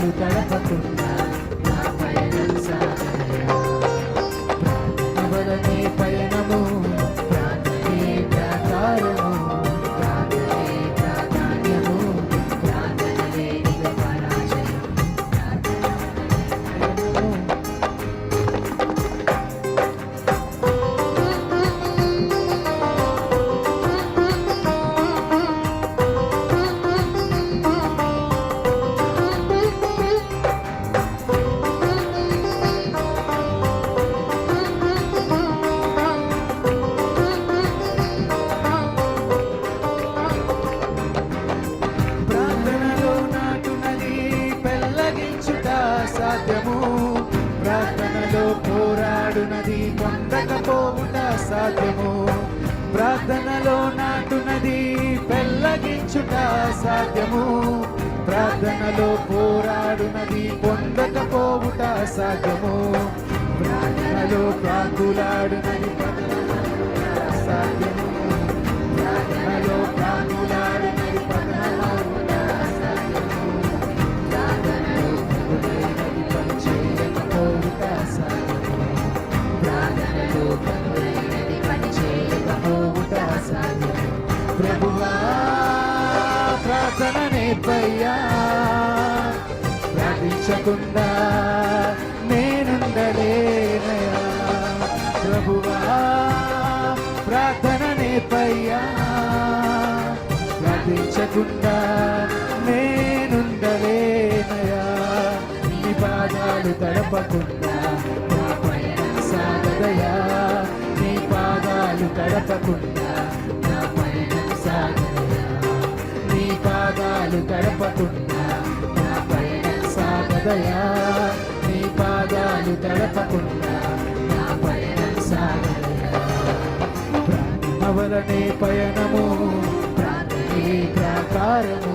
పాదాలు గడపకుండా నా నాటునది పొందకపోవుట సాధ్యము. ప్రార్థనలో నాటునది పెళ్ళగించుట సాధ్యము. ప్రార్థనలో పోరాడునది పొందకపోవుట సాధ్యము. ప్రార్థనలో ప్రాకులాడునది పొందకపోవుట పనిచేయకపోవుట సాధ్యము ప్రభువా ప్రార్థన నేర్పయ్యా ప్రార్థించకుండా నేనుండలేనయా ప్రభువా ప్రార్థన నేర్పయ్యా. ప్రార్థించకుండా నేనుండలేనయా నీ పాదాలు తడపకుండా పాదాలు నా పయనం సాగదయా నీ పాదాలు తడపకుండా నా పయనం సాగదయా నీ పాదాలు నా పయనం సాగదయా పయనము ప్రార్థనే ప్రాకారము.